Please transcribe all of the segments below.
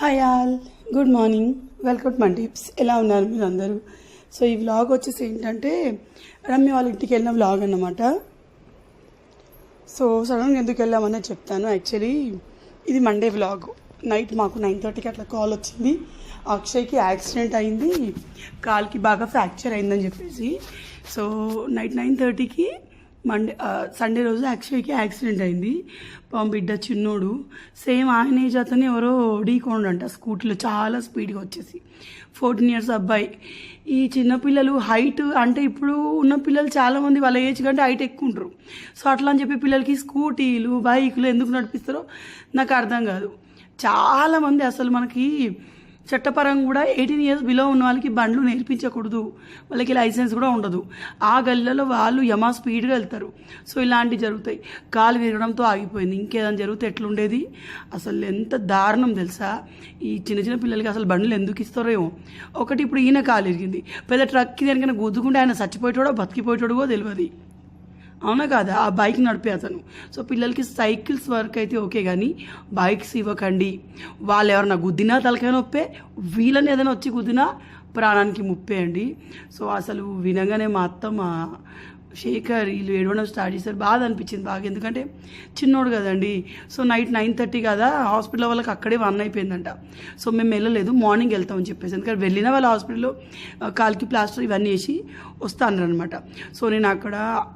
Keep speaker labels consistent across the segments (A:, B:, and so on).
A: Hi all good morning welcome my tips ఎలా ఉన్నారు మీరు అందరూ సో ఈ వ్లాగ్ వచ్చేసి ఏంటంటే రమ్య వాళ్ళ ఇంటికి వెళ్ళిన వ్లాగ్ అన్నమాట. సో సడన్గా ఎందుకు వెళ్ళామనే చెప్తాను. యాక్చువల్లీ ఇది మండే వ్లాగ్ నైట్ మాకు నైన్ థర్టీకి అట్లా కాల్ వచ్చింది. అక్షయ్కి యాక్సిడెంట్ అయింది. కాల్కి బాగా ఫ్రాక్చర్ అయిందని చెప్పేసి. సో నైట్ నైన్ థర్టీకి మండే సండే రోజు అక్షయ్కి యాక్సిడెంట్ అయింది. పాపం బిడ్డ చిన్నోడు. సేమ్ ఆయన ఏజ్ అతను ఎవరో ఢీకొండంట స్కూటీలో చాలా స్పీడ్గా వచ్చేసి. ఫోర్టీన్ ఇయర్స్ అబ్బాయి. ఈ చిన్నపిల్లలు హైట్ అంటే ఇప్పుడు ఉన్న పిల్లలు చాలామంది వాళ్ళ ఏజ్ కంటే హైట్ ఎక్కువ ఉంటారు. సో అట్లా అని చెప్పి పిల్లలకి స్కూటీలు బైకులు ఎందుకు నడిపిస్తారో నాకు అర్థం కాదు. చాలామంది అసలు మనకి చట్టపరంగా కూడా ఎయిటీన్ ఇయర్స్ బిలో ఉన్న వాళ్ళకి బండ్లు నేర్పించకూడదు. వాళ్ళకి లైసెన్స్ కూడా ఉండదు. ఆ గల్లీలో వాళ్ళు యమా స్పీడ్గా వెళ్తారు. సో ఇలాంటివి జరుగుతాయి. కాలు విరగడంతో ఆగిపోయింది. ఇంకేదైనా జరిగితే ఎట్లుండేది? అసలు ఎంత దారుణం తెలుసా? ఈ చిన్న చిన్న పిల్లలకి అసలు బండ్లు ఎందుకు ఇస్తారో ఏమో. ఒకటి ఇప్పుడు ఈయన కాలు ఇరిగింది పెద్ద ట్రక్కి దానికైనా గుద్దుకుంటే ఆయన చచ్చిపోయేటోడో బతికిపోయేటోడుగో తెలియదు. అవునా కాదా? ఆ బైక్ నడిపే అతను. సో పిల్లలకి సైకిల్స్ వర్క్ అయితే ఓకే కానీ బైక్స్ ఇవ్వకండి. వాళ్ళు ఎవరన్నా గుద్దినా తలకాయ నొప్పే వీళ్ళని ఏదైనా వచ్చి గుద్దినా ప్రాణానికి ముప్పే అండి. సో అసలు వినగానే మా అత్త మా శేఖర్ వీళ్ళు ఏడవడం స్టార్ట్ చేశారు. బాధ అనిపించింది బాగా. ఎందుకంటే చిన్నోడు కదండి. సో నైట్ నైన్ థర్టీ కదా హాస్పిటల్ వాళ్ళకి అక్కడే వన్ అయిపోయిందంట. సో మేము వెళ్ళలేదు మార్నింగ్ వెళ్తామని చెప్పేసి. ఎందుకంటే వెళ్ళిన వాళ్ళ హాస్పిటల్లో కాలికి ప్లాస్టర్ ఇవన్నీ వేసి వస్తానన్నమాట సో నేను అక్కడ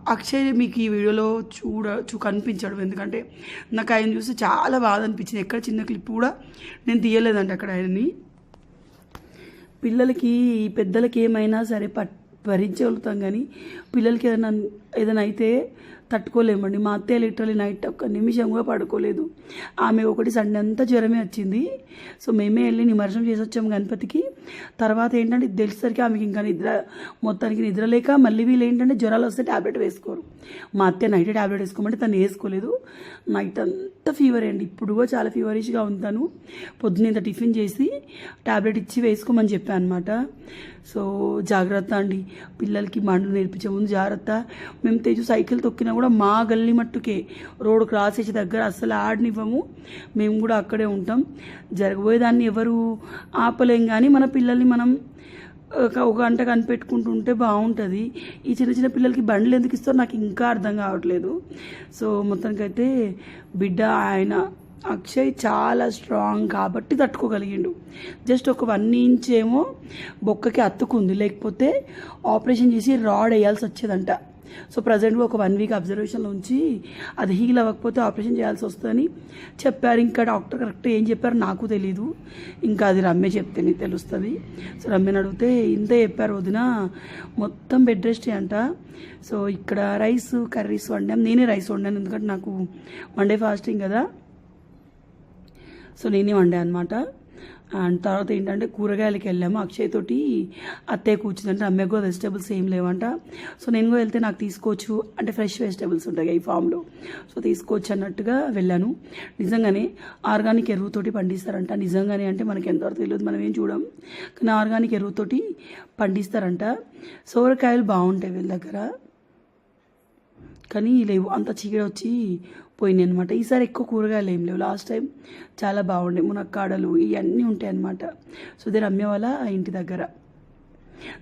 A: అక్షయ్ మీకు ఈ వీడియోలో చూడ చూ కనిపించాడు. ఎందుకంటే నాకు ఆయన చూసి చాలా బాధ అనిపించింది. ఎక్కడ చిన్న క్లిప్ కూడా నేను తీయలేదండి అక్కడ ఆయన్ని. పిల్లలకి పెద్దలకి ఏమైనా సరే పట్ భరించగలుగుతాం కానీ పిల్లలకి ఏదైనా ఏదైనా అయితే తట్టుకోలేమండి. మా అత్తయ్య లిటరలీ నైట్ ఒక్క నిమిషం కూడా పడుకోలేదు. ఆమె ఒకటి సండే అంతా జ్వరమే వచ్చింది. సో మేమే వెళ్ళి నిమర్శనం చేసి వచ్చాము గణపతికి. తర్వాత ఏంటంటే తెలిసేసరికి ఆమెకి ఇంకా నిద్ర మొత్తానికి నిద్ర లేక మళ్ళీ వీళ్ళు ఏంటంటే జ్వరాలు వస్తే ట్యాబ్లెట్ వేసుకోరు. మా అత్తయ్య నైట్ ట్యాబ్లెట్ వేసుకోమంటే తను వేసుకోలేదు. నైట్ అంతా ఫీవర్ అండి. ఇప్పుడు కూడా చాలా ఫీవరిష్గా ఉంటాను పొద్దున్న ఇంత టిఫిన్ చేసి ట్యాబ్లెట్ ఇచ్చి వేసుకోమని చెప్పాను అనమాట సో జాగ్రత్త అండి. పిల్లలకి మండలు నేర్పించే ముందు జాగ్రత్త. మేము తెచ్చు సైకిల్ తొక్కినా కూడా మా గల్లీ మట్టుకే. రోడ్ క్రాస్ చేసే దగ్గర అస్సలు ఆడనివ్వము. మేము కూడా అక్కడే ఉంటాం. జరగబోయేదాన్ని ఎవరు ఆపలేం కానీ మన పిల్లల్ని మనం ఒక ఒక గంట కనిపెట్టుకుంటుంటే బాగుంటుంది ఈ చిన్న చిన్న పిల్లలకి బండ్లు ఎందుకు ఇస్తారో నాకు ఇంకా అర్థం కావట్లేదు. సో మొత్తానికైతే బిడ్డ ఆయన అక్షయ్ చాలా స్ట్రాంగ్ కాబట్టి తట్టుకోగలిగిండు. జస్ట్ ఒక వన్ ఇంచ్ ఏమో బొక్కకి అత్తుకుంది లేకపోతే ఆపరేషన్ చేసి రాడ్ వేయాల్సి వచ్చేదంట. సో ప్రజెంట్గా ఒక వన్ వీక్ అబ్జర్వేషన్లో ఉంచి అది హీల్ అవ్వకపోతే ఆపరేషన్ చేయాల్సి వస్తుందని చెప్పారు. ఇంకా డాక్టర్ కరెక్ట్ ఏం చెప్పారు నాకు తెలీదు. ఇంకా అది రమ్య చెప్తే తెలుస్తుంది. సో రమ్యని అడిగితే ఇంతే చెప్పారు వదిన మొత్తం బెడ్ రెస్ట్ అంట. సో ఇక్కడ రైస్ కర్రీస్ వండాం. నేనే రైస్ వండాను ఎందుకంటే నాకు మండే ఫాస్టింగ్ కదా. సో నేనే వండాను అనమాట అండ్ తర్వాత ఏంటంటే కూరగాయలకి వెళ్ళాము. అక్షయ్ తోటి అత్తయ్య కూర్చుందంటే. అమ్మాయి కూడా వెజిటేబుల్స్ ఏం లేవంట. సో నేను కూడా వెళ్తే నాకు తీసుకోవచ్చు. అంటే ఫ్రెష్ వెజిటేబుల్స్ ఉంటాయి ఈ ఫామ్లో సో తీసుకోవచ్చు అన్నట్టుగా వెళ్ళాను. నిజంగానే ఆర్గానిక్ ఎరువుతోటి పండిస్తారంట. నిజంగానే అంటే మనకి ఎంతవరకు తెలియదు. మనం ఏం చూడం. కానీ ఆర్గానిక్ ఎరువుతోటి పండిస్తారంట. సోరకాయలు బాగుంటాయి వీళ్ళ దగ్గర. కానీ లేవు. అంత చీకటి వచ్చి పోయినాయి అనమాట ఈసారి ఎక్కువ కూరగాయలు ఏం లేవు. లాస్ట్ టైం చాలా బాగుండే. మునక్కాడలు ఇవన్నీ ఉంటాయి అనమాట సో ఇది రమ్య వాళ్ళ ఇంటి దగ్గర.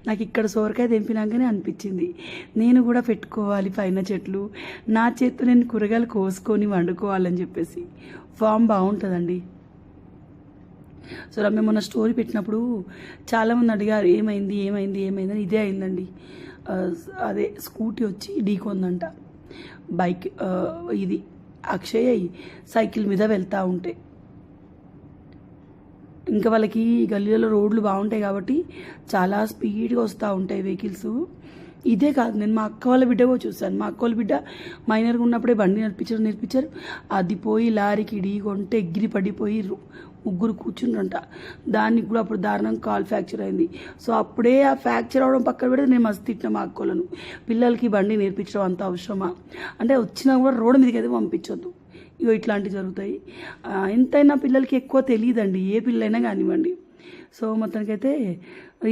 A: నాకు ఇక్కడ సోరకాయ తెంపినాకనే అనిపించింది. నేను కూడా పెట్టుకోవాలి పైన చెట్లు. నా చేతితో నేను కూరగాయలు కోసుకొని వండుకోవాలని చెప్పేసి. ఫామ్ బాగుంటుందండి. సో రమ్య మొన్న స్టోరీ పెట్టినప్పుడు చాలామంది అడిగారు ఏమైంది ఏమైంది ఏమైంది? ఇదే అయిందండి. Uh, అదే స్కూటీ వచ్చి ఢీకొందంట. బైక్ uh, ఇది అక్షయ్ సైకిల్ మీద వెళ్తూ ఉంటే. ఇంకా వాళ్ళకి గల్లీలలో రోడ్లు బాగుంటాయి కాబట్టి చాలా స్పీడ్గా వస్తూ ఉంటాయి వెహికల్స్. ఇదే కాదు నేను మా అక్క వాళ్ళ బిడ్డ చూశాను. మా అక్క వాళ్ళ బిడ్డ మైనర్గా ఉన్నప్పుడే బండి నేర్పించారు నేర్పించారు. అది పోయి లారీకి ఇడి కొంటే ఎగిరి పడిపోయి ముగ్గురు కూర్చుండ్రంట. దానికి కూడా అప్పుడు దారుణం కాల్ ఫ్రాక్చర్ అయింది. సో అప్పుడే ఆ ఫ్రాక్చర్ అవడం పక్కన పెడితే నేను మస్తు తిట్టిన మా అక్కలను పిల్లలకి బండి నేర్పించడం అంత అవసరమా? అంటే వచ్చినా కూడా రోడ్డు మీదకి అయితే పంపించొద్దు. ఇగో ఇట్లాంటివి జరుగుతాయి. ఎంతైనా పిల్లలకి ఎక్కువ తెలియదండి. ఏ పిల్లైనా కానివ్వండి. సో మొత్తానికైతే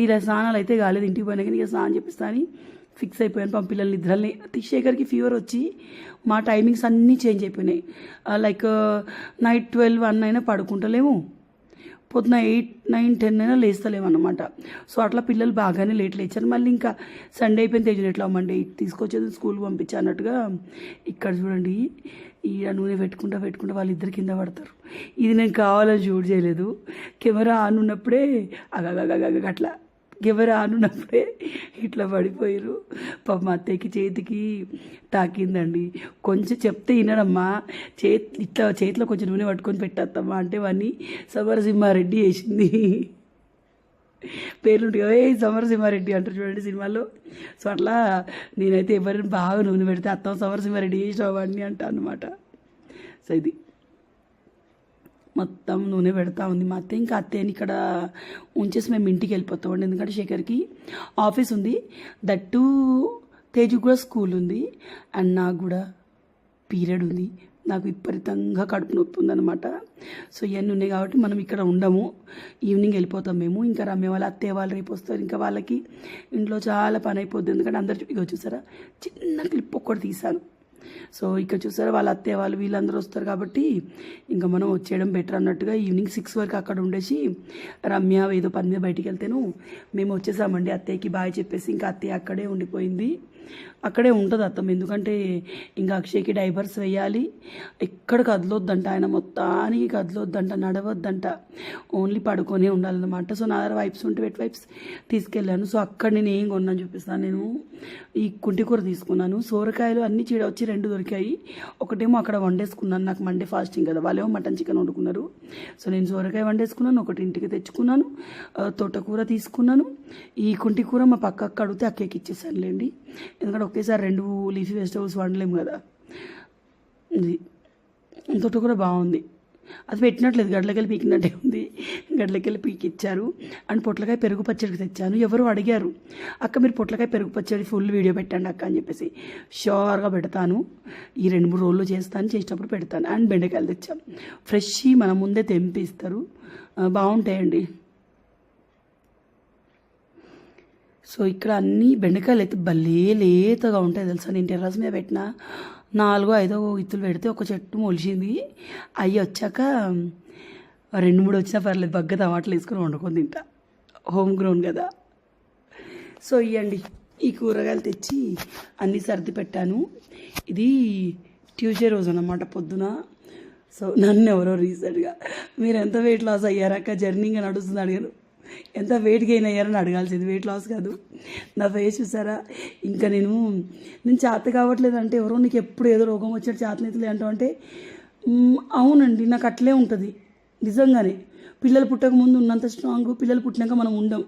A: ఇలా స్నానాలు అయితే కాలేదు. ఇంటికి పోయినా కానీ ఇక స్నానం చెప్పిస్తా అని ఫిక్స్ అయిపోయాను పాపం పిల్లల్ని నిద్రల్ని శేఖర్కి ఫీవర్ వచ్చి మా టైమింగ్స్ అన్నీ చేంజ్ అయిపోయినాయి. లైక్ నైట్ ట్వెల్వ్ వన్ అయినా పడుకుంటలేము. పొద్దున ఎయిట్ నైన్ టెన్ అయినా లేస్తలేమన్నమాట. సో అట్లా పిల్లలు బాగానే లేట్ లేచారు. మళ్ళీ ఇంకా సండే అయిపోయిన తేజుని ఎట్లా మండే తీసుకొచ్చేది స్కూల్కి పంపించా అన్నట్టుగా ఇక్కడ చూడండి ఈ నూనె పెట్టుకుంటా పెట్టుకుంటా వాళ్ళు ఇద్దరు కింద పడతారు. ఇది నేను కావాలని షూట్ చేయలేదు. కెమెరా ఆన్ ఉన్నప్పుడే అగగగగగ అట్లా కెమెరా అనున్నప్పుడే ఇట్లా పడిపోయారు పాప మా అత్తయ్యకి చేతికి తాకిందండి. కొంచెం చెప్తే వినడమ్మా. చేతి ఇట్లా చేతిలో కొంచెం నూనె పట్టుకొని పెట్టేస్తామా అంటే వాడిని సమరసింహారెడ్డి వేసింది పేర్లుంటాయి ఏ సమరసింహారెడ్డి అంటారు చూడండి సినిమాలో. సో అట్లా నేనైతే ఎవరిని బాగా నూనె పెడితే అత్తం సమరసింహారెడ్డి వేసినావు వాడిని అంటా అనమాట సో ఇది. మొత్తం నూనె పెడతా ఉంది. మా అత్త ఇంకా అత్తయ్యని ఇక్కడ ఉంచేసి మేము ఇంటికి వెళ్ళిపోతామండి ఎందుకంటే శేఖర్కి ఆఫీస్ ఉంది. దట్టు తేజు కూడా స్కూల్ ఉంది. అండ్ నాకు కూడా పీరియడ్ ఉంది. నాకు విపరీతంగా కడుపు నొప్పి ఉందన్నమాట. సో ఇవన్నీ ఉన్నాయి కాబట్టి మనం ఇక్కడ ఉండము. ఈవినింగ్ వెళ్ళిపోతాం మేము. ఇంకా రమ్య వాళ్ళ అత్తయ్య వాళ్ళు రేపు వస్తారు. ఇంకా వాళ్ళకి ఇంట్లో చాలా పని అయిపోద్ది. ఎందుకంటే అందరు ఇక చూసారా? చిన్న క్లిప్ ఒక్కటి తీశాను. సో ఇక్కడ చూసారా వాళ్ళ అత్తయ్య వాళ్ళు వీళ్ళందరూ వస్తారు కాబట్టి ఇంకా మనం వచ్చేయడం బెటర్ అన్నట్టుగా ఈవినింగ్ సిక్స్ వరకు అక్కడ ఉండేసి రమ్య ఏదో పని మీద బయటికి వెళ్తేను మేము వచ్చేసామండి అత్తయ్యకి బాయ్ చెప్పేసి ఇంకా అత్తయ్య అక్కడే ఉండిపోయింది. అక్కడే ఉంటుంది అర్థం ఎందుకంటే ఇంకా అక్షయ్కి డైవర్స్ వేయాలి. ఎక్కడ కదలొద్దంట ఆయన మొత్తానికి కదలొద్దంట నడవద్దంట. ఓన్లీ పడుకొనే ఉండాలన్నమాట. సో నా దగ్గర వైప్స్ ఉంటే వెట్ వైప్స్ తీసుకెళ్ళాను. సో అక్కడ నేను ఏం కొన్నాను చూపిస్తాను. నేను ఈ కుంటి కూర తీసుకున్నాను. సోరకాయలు అన్ని చీడ వచ్చి రెండు దొరికాయి. ఒకటేమో అక్కడ వండేసుకున్నాను. నాకు మండే ఫాస్టింగ్ కదా. వాళ్ళేమో మటన్ చికెన్ వండుకున్నారు. సో నేను సోరకాయ వండేసుకున్నాను. ఒకటి ఇంటికి తెచ్చుకున్నాను. తోటకూర తీసుకున్నాను. ఈ కుంటి కూర మా పక్క అక్క అడిగితే అక్కకి ఇచ్చేసానులేండి. ఎందుకంటే ఒకేసారి రెండు లీఫీ వెజిటబుల్స్ వండలేము కదా. ఇది తోట కూడా బాగుంది. అది పెట్టినట్లేదు. గడ్లకెళ్ళి పీకినట్టే ఉంది. గడ్లకెళ్ళి పీకిచ్చారు. అండ్ పొట్లకాయ పెరుగు పచ్చడికి తెచ్చాను. ఎవరు అడిగారు అక్క మీరు పొట్లకాయ పెరుగు పచ్చడి ఫుల్ వీడియో పెట్టండి అక్క అని చెప్పేసి షోర్గా పెడతాను. ఈ రెండు మూడు రోజులు చేస్తాను. చేసేటప్పుడు పెడతాను. అండ్ బెండకాయలు తెచ్చాం. ఫ్రెష్ మన ముందే తెంపిస్తారు. బాగుంటాయండి. సో ఇక్కడ అన్ని బెండకాయలు అయితే భలే లేతగా ఉంటాయి తెలుసా. నేను టెర్రస్ మీద పెట్టిన నాలుగో ఐదో ఇత్తులు పెడితే ఒక చెట్టు మొలిచింది. అవి వచ్చాక రెండు మూడు వచ్చినా పర్లేదు బగ్గ టమాటాలు వేసుకొని వండుకొని తింటా. హోమ్ గ్రౌండ్ కదా. సో ఇవ్వండి ఈ కూరగాయలు తెచ్చి అన్నీ సర్ది పెట్టాను. ఇది ట్యూస్డే రోజు అన్నమాట పొద్దున. సో నన్ను ఎవరో రీసెంట్గా మీరు ఎంత వెయిట్ లాస్ అయ్యారాక జర్నీగా నడుస్తుంది అడిగారు. ఎంత వెయిట్ గెయిన్ అయ్యారని అడగాల్సింది. వెయిట్ లాస్ కాదు. నా ఫేస్ చూసారా? ఇంకా నేను నేను చేత కావట్లేదు అంటే ఎవరో నీకు ఎప్పుడు ఏదో రోగం వచ్చాడు చేతనైతులే అంటావు అంటే అవునండి నాకు అట్లే ఉంటుంది. నిజంగానే. పిల్లలు పుట్టక ముందు ఉన్నంత స్ట్రాంగ్ పిల్లలు పుట్టినాక మనం ఉండం.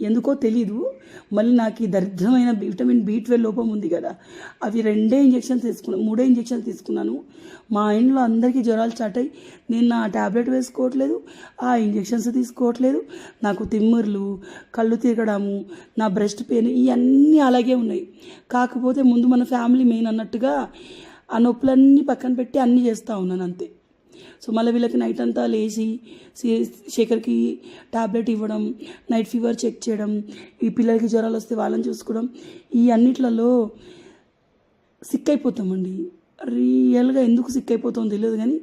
A: ఎందుకో తెలీదు. మళ్ళీ నాకు ఈ దరిద్రమైన విటమిన్ బి ట్వెల్వ్ లోపం ఉంది కదా. అవి రెండే ఇంజెక్షన్స్ తీసుకున్నాను మూడే ఇంజెక్షన్స్ తీసుకున్నాను. మా ఇంట్లో అందరికీ జ్వరాలు స్టార్ట్ అయ్యి నేను నా ట్యాబ్లెట్ వేసుకోవట్లేదు ఆ ఇంజెక్షన్స్ తీసుకోవట్లేదు. నాకు తిమ్మిర్లు కళ్ళు తిరగడము నా బ్రెస్ట్ పెయిన్ ఇవన్నీ అలాగే ఉన్నాయి. కాకపోతే ముందు మన ఫ్యామిలీ మెయిన్ అన్నట్టుగా ఆ నొప్పులన్నీ పక్కన పెట్టి అన్నీ చేస్తూ ఉన్నాను అంతే. సో మళ్ళీ వీళ్ళకి నైట్ అంతా లేచి శేఖర్కి టాబ్లెట్ ఇవ్వడం నైట్ ఫీవర్ చెక్ చేయడం ఈ పిల్లలకి జ్వరాలు వస్తే వాళ్ళని చూసుకోవడం ఈ అన్నిట్లలో సిక్ అయిపోతామండి రియల్గా ఎందుకు సిక్ అయిపోతామో తెలియదు కానీ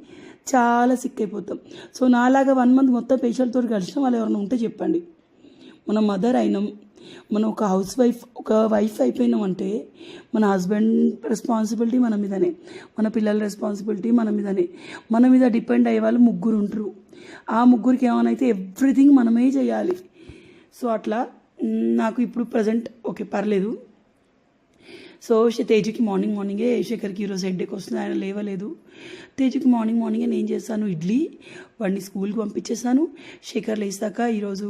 A: చాలా సిక్ అయిపోతాం సో నాలాగా వన్ మంత్ మొత్తం పేషెంట్తో కలిసిన వాళ్ళు ఎవరైనా ఉంటే చెప్పండి. మన మదర్ అయినాం మనం ఒక హౌస్ వైఫ్ ఒక వైఫ్ అయిపోయినామంటే మన హస్బెండ్ రెస్పాన్సిబిలిటీ మన మీదనే. మన పిల్లల రెస్పాన్సిబిలిటీ మన మీదనే. మన మీద డిపెండ్ అయ్యే వాళ్ళు ముగ్గురు ఉంటారు. ఆ ముగ్గురికి ఏమైనా అయితే ఎవ్రీథింగ్ మనమే చేయాలి. సో అట్లా నాకు ఇప్పుడు ప్రజెంట్ ఓకే పర్లేదు. సో తేజుకి మార్నింగ్ మార్నింగే శేఖర్కి ఈరోజు హెడ్ఏక్ వస్తుంది. ఆయన లేవలేదు. తేజుకి మార్నింగ్ మార్నింగే నేను చేస్తాను? ఇడ్లీ వాడిని స్కూల్కి పంపించేసాను శేఖర్ లేసాక ఈరోజు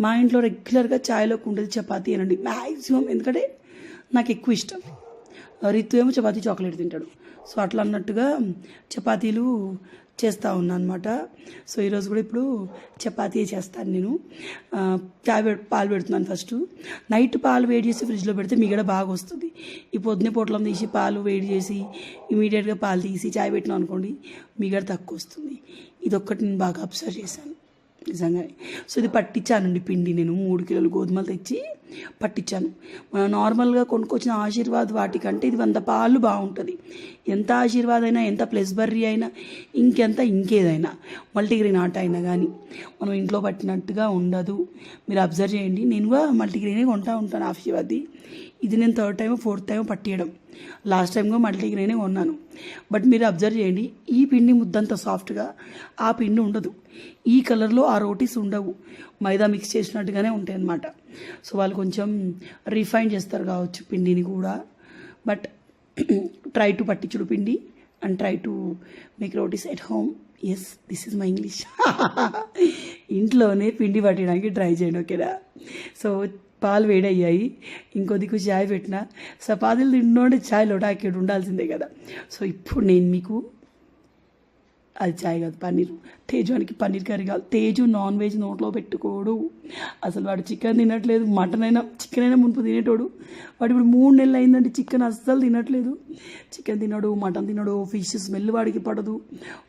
A: మా ఇంట్లో రెగ్యులర్గా ఛాయ్లోకి ఉండేది చపాతీ అనండి. మ్యాక్సిమం ఎందుకంటే నాకు ఎక్కువ ఇష్టం. రితు ఏమో చపాతీ చాక్లెట్ తింటాడు. సో అట్లా అన్నట్టుగా చపాతీలు చేస్తూ ఉన్నాను అనమాట సో ఈరోజు కూడా ఇప్పుడు చపాతీ చేస్తాను నేను. చాయ్ పాలు పెడుతున్నాను ఫస్ట్. నైట్ పాలు వేడి చేసి ఫ్రిడ్జ్లో పెడితే మిగడ బాగా వస్తుంది. ఈ పొద్దునే పొట్లం తీసి పాలు వేడి చేసి ఇమీడియట్గా పాలు తీసి చాయ్ పెట్టినాం అనుకోండి మిగడ తక్కువ వస్తుంది. ఇదొక్కటి నేను బాగా అబ్జర్వ్ చేశాను. నిజంగానే సో ఇది పట్టించానండి పిండి నేను. మూడు కిలోలు గోధుమలు తెచ్చి పట్టించాను. మనం నార్మల్గా కొనుక్కొచ్చిన ఆశీర్వాద్ వాటికంటే ఇది వంద పాలు బాగుంటుంది. ఎంత ఆశీర్వాద్ అయినా ఎంత ప్లస్ బర్రీ అయినా ఇంకెంత ఇంకేదైనా మల్టీగ్రెయిన్ ఆట అయినా కానీ మనం ఇంట్లో పట్టినట్టుగా ఉండదు. మీరు అబ్జర్వ్ చేయండి. నేను కూడా మల్టీగ్రెయినే కొంటా ఉంటాను ఆశీర్వాద్ది. ఇది నేను థర్డ్ టైం ఫోర్త్ టైం పట్టియడం. లాస్ట్ టైం కూడా నేనే కొన్నాను. బట్ మీరు అబ్జర్వ్ చేయండి ఈ పిండి ముద్దంత సాఫ్ట్గా ఆ పిండి ఉండదు. ఈ కలర్లో ఆ రోటీస్ ఉండవు. మైదా మిక్స్ చేసినట్టుగానే ఉంటాయి అన్నమాట సో వాళ్ళు కొంచెం రిఫైన్ చేస్తారు కావచ్చు పిండిని కూడా. బట్ ట్రై టు పట్టించుడు పిండి and try to make rotis at home yes this is my English ఇంట్లోనే పిండి పట్టడానికి ట్రై చేయండి ఓకేనా సో పాలు వేడయ్యాయి. ఇంకో దిక్కు చాయ్ పెట్టిన. చపాతీలు తింటుంటే చాయ్ లోటాకేడు ఉండాల్సిందే కదా. సో ఇప్పుడు నేను మీకు అది చాయ్ కాదు పన్నీర్. తేజునికి పన్నీర్ కర్రీ కాదు తేజు నాన్ వెజ్ నోట్లో పెట్టుకోడు. అసలు వాడు చికెన్ తినట్లేదు. మటన్ అయినా చికెన్ అయినా మునుపు తినేటోడు. వాడు ఇప్పుడు మూడు నెలలు అయిందంటే చికెన్ అస్సలు తినట్లేదు. చికెన్ తినడు మటన్ తినడు ఫిష్ స్మెల్ వాడికి పడదు.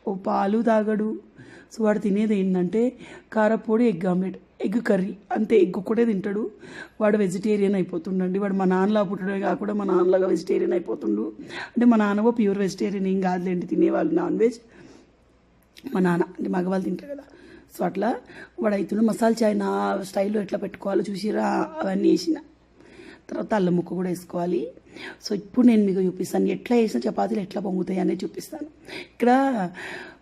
A: ఓ పాలు తాగడు. సో వాడు తినేది ఏంటంటే కారపొడి ఎగ్ ఆమ్లెట్. Egg curry. అంతే ఎగ్ కూడా తింటాడు. వాడు వెజిటేరియన్ అయిపోతుండండి. వాడు మా నాన్నలా పుట్టడే కాకుండా మా నాన్నలాగా వెజిటేరియన్ అయిపోతుండు. అంటే మా నాన్నవో ప్యూర్ వెజిటేరియన్ ఏం కాదులేండి తినేవాళ్ళు నాన్ వెజ్ మా నాన్న అంటే మగవాళ్ళు తింటారు కదా. సో అట్లా వాడు అవుతుండే మసాలా చాయ్ నా స్టైల్లో ఎట్లా పెట్టుకోవాలో చూసిరా? అవన్నీ వేసిన. తర్వాత అల్లం ముక్క కూడా వేసుకోవాలి. సో ఇప్పుడు నేను మీకు చూపిస్తాను. ఎట్లా వేసిన చపాతీలు ఎట్లా పొంగుతాయి అనేది చూపిస్తాను. ఇక్కడ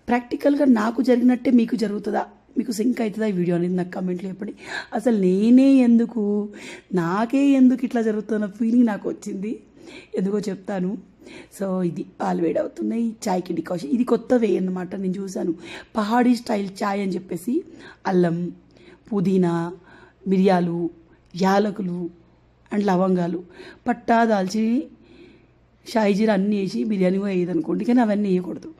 A: ప్రాక్టికల్గా నాకు జరిగినట్టే మీకు జరుగుతుందా? మీకు సింక్ అవుతుందా ఈ వీడియో అనేది నాకు కమెంట్లో చెప్పండి. అసలు నేనే ఎందుకు? నాకే ఎందుకు ఇట్లా జరుగుతున్న ఫీలింగ్ నాకు వచ్చింది. ఎందుకో చెప్తాను. సో ఇది పాలు అవుతున్నాయి. చాయ్కి డికాషన్ ఇది కొత్త వే అనమాట నేను చూశాను. పహాడీ స్టైల్ చాయ్ అని చెప్పేసి అల్లం పుదీనా మిరియాలు యాలకులు అండ్ లవంగాలు. పట్టా దాల్చి షాయిజీరా అన్నీ వేసి బిర్యానీ కూడా అనుకోండి కానీ అవన్నీ వేయకూడదు.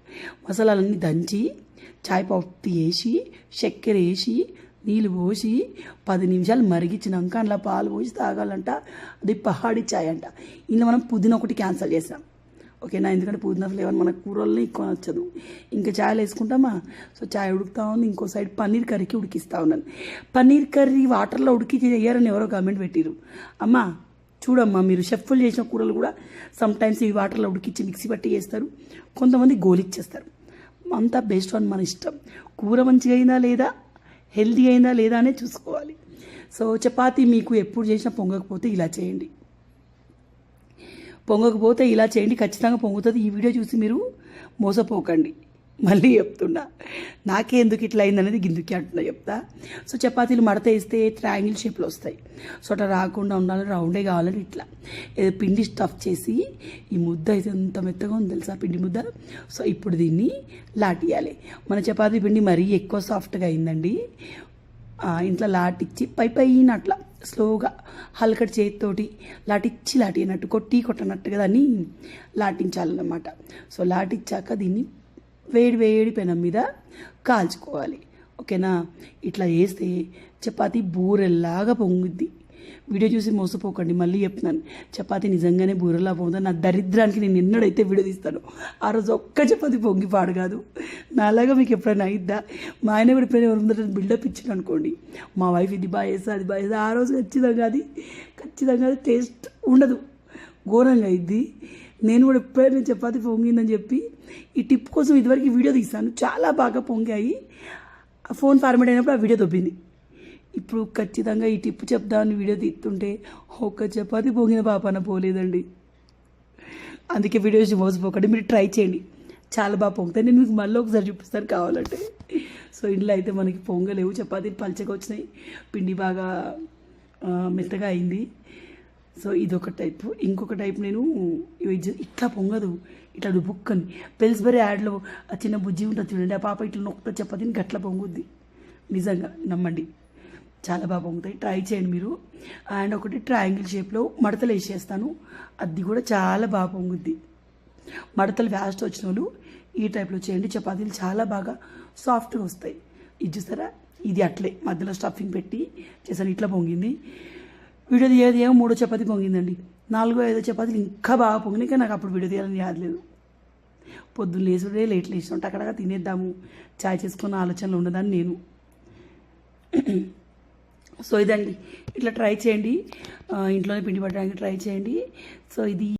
A: మసాలాలన్నీ దంచి చాయ్ పప్పు వేసి చక్కెర వేసి నీళ్ళు పోసి పది నిమిషాలు మరిగించినాక అందులో పాలు పోసి తాగాలంట. అది పహాడి చాయ్ అంట. ఇందులో మనం పుదీనా ఒకటి క్యాన్సిల్ చేసాం ఓకేనా? ఎందుకంటే పుదీనా ఫ్లేవర్ మన కూరల్ని ఎక్కువ నచ్చదు. ఇంకా చాయ్ వేసుకుంటామా? సో చాయ్ ఉడుకుతా ఉంది. ఇంకో సైడ్ పన్నీర్ కర్రీకి ఉడికిస్తా ఉన్నాను. పన్నీర్ కర్రీ వాటర్లో ఉడికి చేయరని ఎవరో కామెంట్ పెట్టిరు అమ్మా చూడమ్మా మీరు షెఫ్లు చేసిన కూరలు కూడా సమ్టైమ్స్ ఈ వాటర్లో ఉడికిచ్చి మిక్సీ పట్టి చేస్తారు. కొంతమంది గోలిచ్చేస్తారు. అంతా బెస్ట్ ఆన్ మన ఇష్టం. కూర మంచిగా అయినా లేదా హెల్దీ అయిందా లేదా అనే చూసుకోవాలి. సో చపాతీ మీకు ఎప్పుడు చేసినా పొంగకపోతే ఇలా చేయండి. పొంగకపోతే ఇలా చేయండి ఖచ్చితంగా పొంగుతుంది. ఈ వీడియో చూసి మీరు మోసపోకండి. మళ్ళీ చెప్తున్నా. నాకే ఎందుకు ఇట్లా అయిందనేది గిందుకి అంటున్నా చెప్తా. సో చపాతీలు మడత వేస్తే ట్రయాంగిల్ షేప్లో వస్తాయి. సో అట్లా రాకుండా ఉండాలని రౌండే కావాలని ఇట్లా. ఏదో పిండి స్టఫ్ చేసి ఈ ముద్ద అయితే ఎంత మెత్తగా ఉంది తెలుసా పిండి ముద్ద? సో ఇప్పుడు దీన్ని లాటియాలి. మన చపాతీ పిండి మరీ ఎక్కువ సాఫ్ట్గా అయిందండి. ఇంట్లో లాటిచ్చి పై పైన అట్లా స్లోగా హల్కటి చేతితోటి లాటిచ్చి లాటినట్టు కొట్టి కొట్టనట్టుగా దాన్ని లాటించాలన్నమాట. సో లాటిచ్చాక దీన్ని వేడి వేడి పెనం మీద కాల్చుకోవాలి. ఓకేనా? ఇట్లా వేస్తే చపాతీ బూరెల్లాగా పొంగుద్ది. వీడియో చూసి మోసపోకండి మళ్ళీ చెప్తున్నాను. చపాతి నిజంగానే బూరెలా పొంగుతుంది. నా దరిద్రానికి నేను ఎన్నడైతే వీడియో తీస్తాను ఆ రోజు ఒక్క చపాతి పొంగి పాడు కాదు. నాలాగా మీకు ఎప్పుడైనా అయిద్దా? మా ఆయన కూడా ఎప్పుడైనా ఎవరు బిల్డప్ ఇచ్చిన అనుకోండి. మా వైఫ్ ఇది బాగా చేస్తా అది బాగా చేస్తా ఆ రోజు ఖచ్చితంగా అది ఖచ్చితంగా అది టేస్ట్ ఉండదు. ఘోరంగా అయింది నేను కూడా ఎప్పుడైనా చపాతి పొంగిందని చెప్పి ఈ టిప్ కోసం ఇదివరకు వీడియో తీస్తాను చాలా బాగా పొంగాయి. ఆ ఫోన్ ఫార్మేట్ అయినప్పుడు ఆ వీడియో దొబ్బింది. ఇప్పుడు ఖచ్చితంగా ఈ టిప్ చెప్దామని వీడియో తీస్తుంటే ఒక్క చపాతి పొంగిన పాపన పోలేదండి. అందుకే వీడియోస్ మోసపోకండి. మీరు ట్రై చేయండి. చాలా బాగా పొంగుతాయి. నేను మీకు మళ్ళీ ఒకసారి చూపిస్తాను కావాలంటే. సో ఇంట్లో అయితే మనకి పొంగలేవు. చపాతీలు పల్చగా వచ్చినాయి. పిండి బాగా మెత్తగా అయింది. సో ఇదొక టైపు. ఇంకొక టైప్ నేను ఇట్లా పొంగదు. ఇట్లా డుబుక్కని పెల్స్బరీ యాడ్లో ఆ చిన్న బుజ్జి ఉంటుంది చూడండి ఆ పాప ఇట్లా నొక్కతో చపాతీని గట్ల పొంగుద్ది. నిజంగా నమ్మండి. చాలా బాగా పొంగుతాయి. ట్రై చేయండి మీరు. అండ్ ఒకటి ట్రయాంగిల్ షేప్లో మడతలు వేసేస్తాను. అది కూడా చాలా బాగా పొంగుద్ది. మడతలు వ్యాస్ట్ వచ్చిన వాళ్ళు ఈ టైప్లో చేయండి. చపాతీలు చాలా బాగా సాఫ్ట్గా వస్తాయి. ఇది చూసారా ఇది అట్లే. మధ్యలో స్టఫింగ్ పెట్టి చేశాను. ఇట్లా పొంగింది. వీడియో తీయదు ఏమో మూడో చపాతీ పొంగిందండి. నాలుగో ఐదో చపాతీలు ఇంకా బాగా పొంగినాక నాకు అప్పుడు వీడియో తీయాలని యాద్ లేదు. పొద్దున్న లేచుడే లేట్ లేచినట్టు అక్కడ తినేద్దాము. చాయ్ చేసుకున్న ఆలోచనలు ఉండదని నేను. సో ఇదండి. ఇట్లా ట్రై చేయండి. ఇంట్లోనే పిండి పట్టడానికి ట్రై చేయండి. సో ఇది